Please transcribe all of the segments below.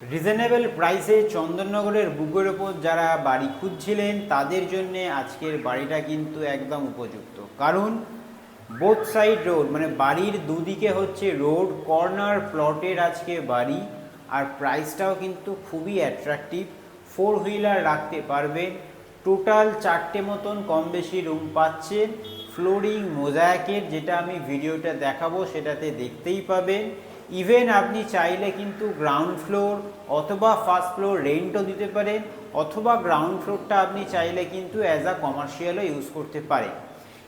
Reasonable প্রাইসে চন্দননগরের বুকের ওপর যারা বাড়ি খুঁজছিলেন, তাদের জন্য আজকের বাড়িটা কিন্তু একদম উপযুক্ত। কারণ বোথ সাইড রোড মানে বাড়ির দুদিকে হচ্ছে রোড কর্নার প্লটের আজকে বাড়ি, আর প্রাইসটাও কিন্তু খুবই অ্যাট্রাকটিভ ফোর হুইলার রাখতে পারবেন টোটাল চারটে মতন কম বেশি রুম পাচ্ছেন। ফ্লোরিং মোজাইকের যেটা আমি ভিডিওটা দেখাবো, সেটাতে দেখতেই পাবেন। ইভেন আপনি চাইলে কিন্তু গ্রাউন্ড ফ্লোর অথবা ফার্স্ট ফ্লোর রেন্টও দিতে পারেন, অথবা গ্রাউন্ড ফ্লোরটা আপনি চাইলে কিন্তু অ্যাজ আ কমার্শিয়ালও ইউজ করতে পারেন।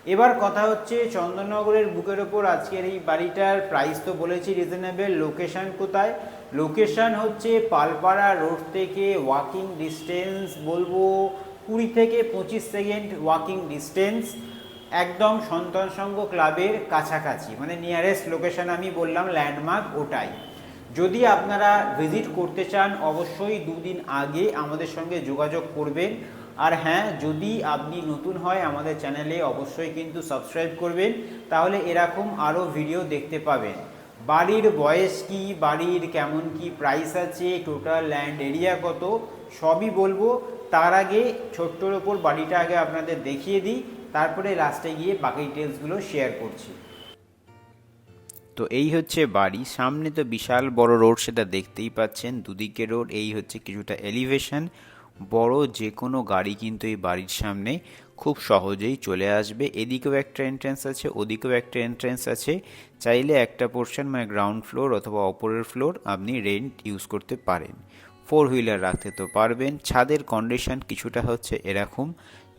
এবার কথা হচ্ছে চন্দননগরের বুকের ওপর। আজকের এই বাড়িটার প্রাইস তো বলেছি রিজনেবল লোকেশন কোথায়? লোকেশন হচ্ছে পালপাড়া রোড থেকে ওয়াকিং ডিস্টেন্স বলব কুড়ি থেকে পঁচিশ সেকেন্ড ওয়াকিং ডিস্টেন্স একদম সন্তান সংঘ ক্লাবের কাছাকাছি মানে নিয়ারেস্ট লোকেশন আমি বললাম ল্যান্ডমার্ক ওটাই। যদি আপনারা ভিজিট করতে চান, অবশ্যই দুদিন আগে আমাদের সঙ্গে যোগাযোগ করবেন। আর হ্যাঁ যদি আপনি নতুন হয় আমাদের চ্যানেলে অবশ্যই কিন্তু সাবস্ক্রাইব করবেন। তাহলে এরকম আরও ভিডিও দেখতে পাবেন। বাড়ির বয়স কি, বাড়ির কেমন কি প্রাইস আছে টোটাল ল্যান্ড এরিয়া কত, সবই বলব। তার আগে ছোট্টর ওপর বাড়িটা আগে আপনাদের দেখিয়ে দিই। তারপরে লাস্টে গিয়ে বাকি ডিটেলসগুলো শেয়ার করছি। তো এই হচ্ছে বাড়ি, সামনে তো বিশাল বড় রোড সেটা দেখতেই পাচ্ছেন, দুদিকে রোড এই হচ্ছে কিছুটা এলিভেশন বড় যে কোনো গাড়ি কিন্তু এই বাড়ির সামনে খুব সহজেই চলে আসবে। এদিকেও একটা এন্ট্রেন্স আছে, ওদিকেও একটা এন্ট্রেন্স আছে, চাইলে একটা পোর্শন মানে গ্রাউন্ড ফ্লোর অথবা অপরের ফ্লোর আপনি রেন্ট ইউজ করতে পারেন। ফোর হুইলার রাখতে তো পারবেন, ছাদের কন্ডিশন কিছুটা হচ্ছে এরকম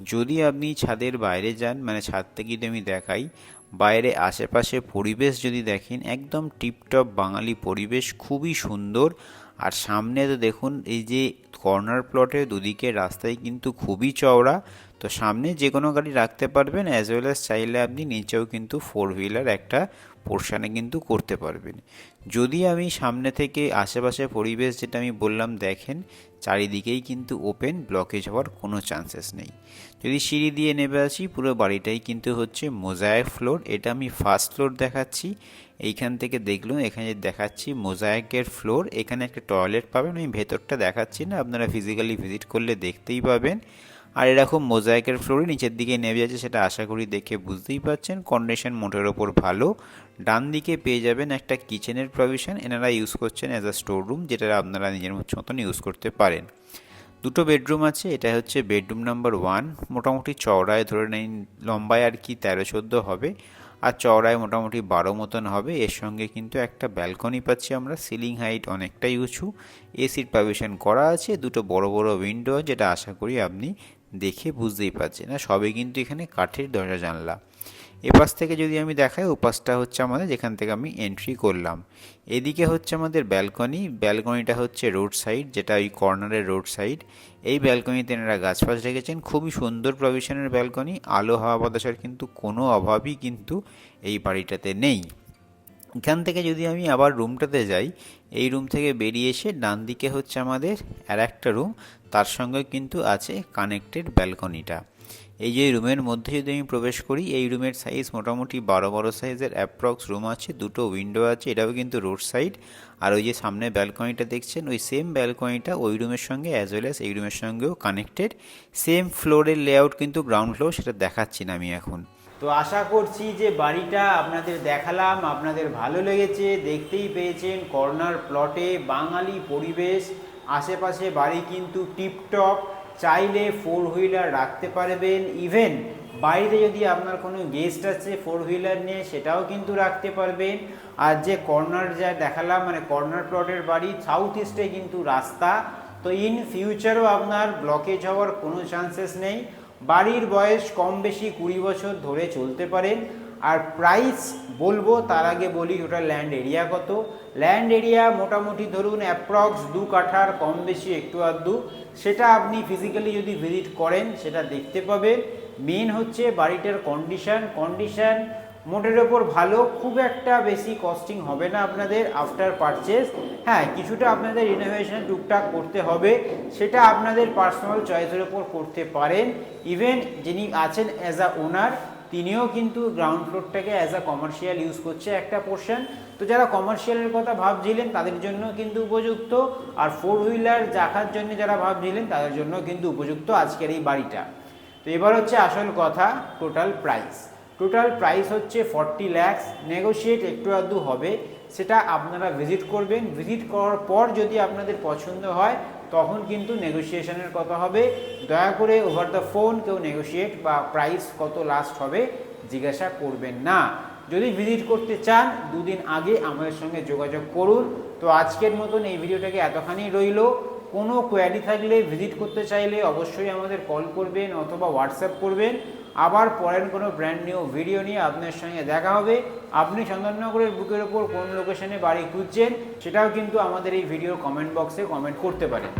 যদি আপনি ছাদের বাইরে যান মানে ছাদ থেকে যদি আমি দেখাই, বাইরে আশেপাশে পরিবেশ যদি দেখেন, একদম টিপটপ বাঙালি পরিবেশ, খুবই সুন্দর। আর সামনে তো দেখুন, এই যে কর্নার প্লটে দুদিকে রাস্তায় কিন্তু খুবই চওড়া। তো সামনে যে কোনো গাড়ি রাখতে পারবেন অ্যাজ ওয়েল অ্যাজ চাইলে আপনি নিচেও কিন্তু ফোর হুইলার একটা পোর্শানে কিন্তু করতে পারবেন। যদি আমি সামনে থেকে আশেপাশে পরিবেশ যেটা আমি বললাম দেখেন, চারিদিকেই কিন্তু ওপেন ব্লকেজ হওয়ার কোনো চান্সেস নেই। যদি সিঁড়ি দিয়ে নেমে আসি, পুরো বাড়িটাই কিন্তু হচ্ছে মোজায়েক ফ্লোর। এটা আমি ফার্স্ট ফ্লোর দেখাচ্ছি। এইখান থেকে দেখলুন, এখানে দেখাচ্ছি মোজায়েকের ফ্লোর, এখানে একটা টয়লেট পাবেন। আমি ভেতরটা দেখাচ্ছি না, আপনারা ফিজিক্যালি ভিজিট করলে দেখতেই পাবেন। আর এরকম মোজাইকের ফ্লোরে নিচের দিকে নেমে যাচ্ছে সেটা আশা করি দেখে বুঝতেই পারছেন কন্ডিশন মোটের ওপর ভালো। ডান দিকে পেয়ে যাবেন একটা কিচেনের প্রভিশন এনারা ইউজ করছেন অ্যাজ আ স্টোর রুম যেটা আপনারা নিজের মতন ইউজ করতে পারেন। দুটো বেডরুম আছে এটা হচ্ছে বেডরুম নাম্বার ওয়ান। মোটামুটি চওড়ায় ধরে নিন লম্বায় আর কি তেরো চোদ্দ হবে। আর চওড়ায় মোটামুটি বারো মতন হবে। এর সঙ্গে কিন্তু একটা ব্যালকনি পাচ্ছি আমরা, সিলিং হাইট অনেকটাই উঁচু। এসির পারমিশন করা আছে, দুটো বড় বড় উইন্ডো যেটা আশা করি আপনি দেখে বুঝতেই পারছেন। না সবে কিন্তু এখানে কাঠের দরজা জানলা। এপাশ থেকে যদি আমি দেখাই, ওপাশটা হচ্ছে আমাদের যেখান থেকে আমি এন্ট্রি করলাম। এদিকে হচ্ছে আমাদের ব্যালকনি ব্যালকনিটা হচ্ছে রোড সাইড যেটা ওই কর্নারের রোড সাইড এই ব্যালকনিতে এনারা গাছ ফাছ রেখেছেন। খুবই সুন্দর প্রভিশনের ব্যালকনি আলো, হাওয়া, বাতাসের কিন্তু কোনো অভাবই কিন্তু এই বাড়িটাতে নেই। এখান থেকে যদি আমি আবার রুমটাতে যাই, এই রুম থেকে বেরিয়ে এসে ডান দিকে হচ্ছে আমাদের আর একটা রুম তার সঙ্গে কিন্তু আছে কানেক্টেড ব্যালকনিটা এই যে রুমের মধ্যে যদি আমি প্রবেশ করি, এই রুমের সাইজ মোটামুটি বারো বারো সাইজের অ্যাপ্রক্স রুম আছে, দুটো উইন্ডো আছে, এটাও কিন্তু রোড সাইড আর ওই যে সামনে ব্যালকনিটা দেখছেন, ওই সেম ব্যালকনিটা ওই রুমের সঙ্গে অ্যাজ ওয়েল অ্যাজ এই রুমের সঙ্গেও কানেক্টেড সেম ফ্লোরের লেআউট কিন্তু গ্রাউন্ড ফ্লোর সেটা দেখাচ্ছি না আমি এখন। তো আশা করছি যে বাড়িটা আপনাদের দেখালাম, আপনাদের ভালো লেগেছে, দেখতেই পেয়েছেন কর্নার প্লটে বাঙালি পরিবেশ। আশেপাশে বাড়ি কিন্তু টিপটপ চাইলে ফোর হুইলার রাখতে পারবেন। ইভেন বাড়িতে যদি আপনার কোনো গেস্ট আছে ফোর হুইলার নিয়ে, সেটাও কিন্তু রাখতে পারবেন। আর যে কর্নার যা দেখালাম মানে কর্নার প্লটের বাড়ি সাউথ ইস্টে কিন্তু রাস্তা। তো ইন ফিউচারও আপনার ব্লকেজ হওয়ার কোনো চান্সেস নেই। বাড়ির বয়স কম বেশি কুড়ি বছর ধরে চলতে পারেন। আর প্রাইস বলব, তার আগে বলি ওটা ল্যান্ড এরিয়া কত? ল্যান্ড এরিয়া মোটামুটি ধরুন অ্যাপ্রক্স দু কাঠার কম বেশি, একটু আধটু। সেটা আপনি ফিজিক্যালি যদি ভিজিট করেন, সেটা দেখতে পাবেন। মেন হচ্ছে বাড়িটার কন্ডিশন কন্ডিশন মোটের ওপর ভালো, খুব একটা বেশি কস্টিং হবে না আপনাদের আফটার পারচেস হ্যাঁ কিছুটা আপনাদের রিনোভেশন টুকটাক করতে হবে, সেটা আপনাদের পার্সোনাল চয়েসের ওপর করতে পারেন। ইভেন যিনি আছেন অ্যাজ আ ওনার তিনিও কিন্তু গ্রাউন্ড ফ্লোরটাকে অ্যাজ আ কমার্শিয়াল ইউজ করছে একটা পোর্শন তো যারা কমার্শিয়ালের কথা ভাবছিলেন, তাদের জন্য কিন্তু উপযুক্ত। আর ফোর হুইলার রাখার জন্য যারা ভাবছিলেন, তাদের জন্য কিন্তু উপযুক্ত আজকের এই বাড়িটা। তো এবার হচ্ছে আসল কথা টোটাল প্রাইস টোটাল প্রাইস হচ্ছে ফর্টি ল্যাক্স নেগোশিয়েট একটু আধটু হবে। সেটা আপনারা ভিজিট করবেন। ভিজিট করার পর যদি আপনাদের পছন্দ হয় তখন কিন্তু নেগোসিয়েশনের কথা হবে। দয়া করে ওভার দ্য ফোন কেউ নেগোসিয়েট বা প্রাইস কত লাস্ট হবে, জিজ্ঞাসা করবেন না। যদি ভিজিট করতে চান, দুদিন আগে আমাদের সঙ্গে যোগাযোগ করুন। তো আজকের মতন এই ভিডিওটাকে এতখানি রইল। কোনো কোয়ারি থাকলে ভিজিট করতে চাইলে অবশ্যই আমাদের কল করবেন অথবা হোয়াটসঅ্যাপ করবেন। আবার পরের কোনো ব্র্যান্ড নিউ ভিডিও নিয়ে আপনার সঙ্গে দেখা হবে। আপনি চন্দননগরের বুকের ওপর কোন লোকেশনে বাড়ি খুঁজছেন, সেটাও কিন্তু আমাদের এই ভিডিওর কমেন্ট বক্সে কমেন্ট করতে পারেন।